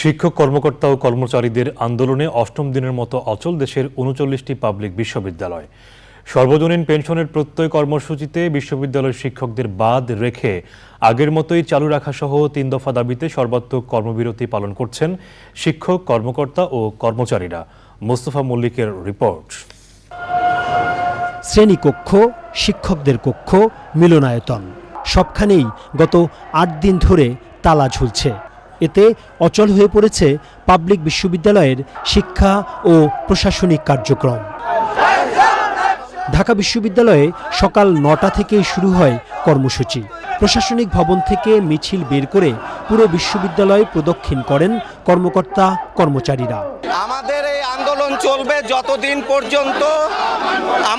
শিক্ষক, কর্মকর্তা ও কর্মচারীদের আন্দোলনে অষ্টম দিনের মতো অচল দেশের উনচল্লিশটি পাবলিক বিশ্ববিদ্যালয়। সর্বজনীন পেনশনের প্রত্যয় কর্মসূচিতে বিশ্ববিদ্যালয়ের শিক্ষকদের বাদ রেখে আগের মতোই চালু রাখা সহ তিন দফা দাবিতে সর্বাত্মক কর্মবিরতি পালন করছেন শিক্ষক, কর্মকর্তা ও কর্মচারীরা। মোস্তফা মল্লিকের রিপোর্ট। শ্রেণীকক্ষ শিক্ষকদের কক্ষ, মিলনায়তন। সবখানেই গত আট দিন ধরে তালা ঝুলছে। এতে অচল হয়ে পড়েছে পাবলিক বিশ্ববিদ্যালয়ের শিক্ষা ও প্রশাসনিক কার্যক্রম। ঢাকা বিশ্ববিদ্যালয়ে সকাল নটা থেকে শুরু হয় কর্মসূচি। প্রশাসনিক ভবন থেকে মিছিল বের করে পুরো বিশ্ববিদ্যালয় প্রদক্ষিণ করেন কর্মকর্তা, কর্মচারীরা। আমাদের এই আন্দোলন চলবে যতদিন পর্যন্ত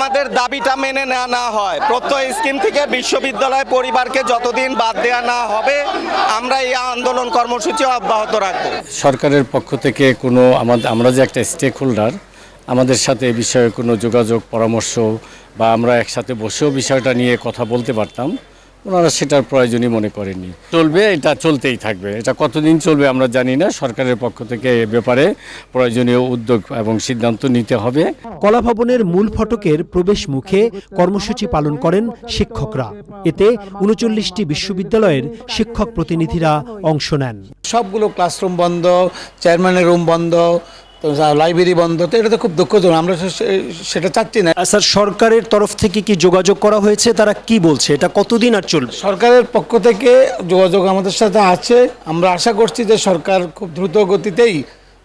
আমাদের দাবিটা মেনে নেওয়া না হয়। প্রত্যয় স্কিম থেকে বিশ্ববিদ্যালয় পরিবারকে যতদিন বাদ দেওয়া না হবে, আমরা এই আন্দোলন কর্মসূচি অব্যাহত রাখব। সরকারের পক্ষ থেকে কোনো আমাদের আমরা যে একটা স্টেক হোল্ডার আমাদের সাথে এ বিষয়ে কোনো যোগাযোগ, পরামর্শ বা আমরা একসাথে বসেও বিষয়টা নিয়ে কথা বলতে পারতাম। ওনারা সেটার প্রয়োজনই মনে করেননি। চলবে এটা চলতেই থাকবে। এটা কতদিন চলবে আমরা জানি না সরকারের পক্ষ থেকে এ ব্যাপারে প্রয়োজনীয় উদ্যোগ এবং সিদ্ধান্ত নিতে হবে। কলাভবনের মূল ফটকের প্রবেশ মুখে কর্মসূচি পালন করেন শিক্ষকরা। এতে উনচল্লিশটি বিশ্ববিদ্যালয়ের শিক্ষক প্রতিনিধিরা অংশ নেন। সবগুলো ক্লাসরুম বন্ধ চেয়ারম্যানের রুম বন্ধ তো লাইব্রেরি বন্ধ তো এটা তো খুব দুঃখজনক আমরা সেটা চাচ্ছি না। স্যার সরকারের তরফ থেকে কি যোগাযোগ করা হয়েছে? তারা কি বলছে? এটা কতদিন আর চলবে? সরকারের পক্ষ থেকে যোগাযোগ আমাদের সাথে আছে। আমরা আশা করছি যে সরকার খুব দ্রুত গতিতেই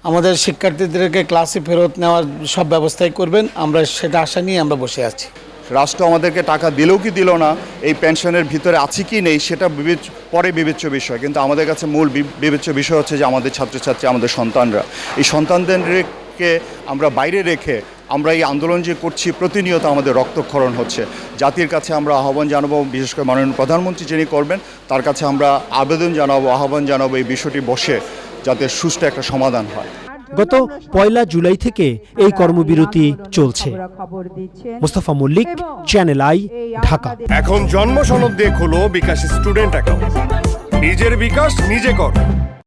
আমাদের শিক্ষার্থীদেরকে ক্লাসে ফেরত নেওয়ার সব ব্যবস্থাই করবেন। আমরা সেটা আশা নিয়ে আমরা বসে আছি। রাষ্ট্র আমাদেরকে টাকা দিলেও কি দিল না, এই পেনশনের ভিতরে আছে কি নেই সেটা বিবেচ, পরে বিবেচ্য বিষয়। কিন্তু আমাদের কাছে মূল বিবেচ্য বিষয় হচ্ছে যে আমাদের ছাত্রছাত্রী, আমাদের সন্তানরা। এই সন্তানদেরকে আমরা বাইরে রেখে আমরা এই আন্দোলন যে করছি, প্রতিনিয়ত আমাদের রক্তক্ষরণ হচ্ছে। জাতির কাছে আমরা আহ্বান জানাব, বিশেষ করে মাননীয় প্রধানমন্ত্রী যিনি করবেন, তার কাছে আমরা আবেদন জানাব, আহ্বান জানাব এই বিষয়টি বসে যাতে সুষ্ঠু একটা সমাধান হয়। গত পয়লা জুলাই থেকে এই কর্মবিরতি চলছে। Mostafa Mallik channel I Dhaka. এখন জন্ম সনদ দিয়ে খোলো বিকাশ স্টুডেন্ট অ্যাকাউন্ট। নিজের বিকাশ নিজে কর।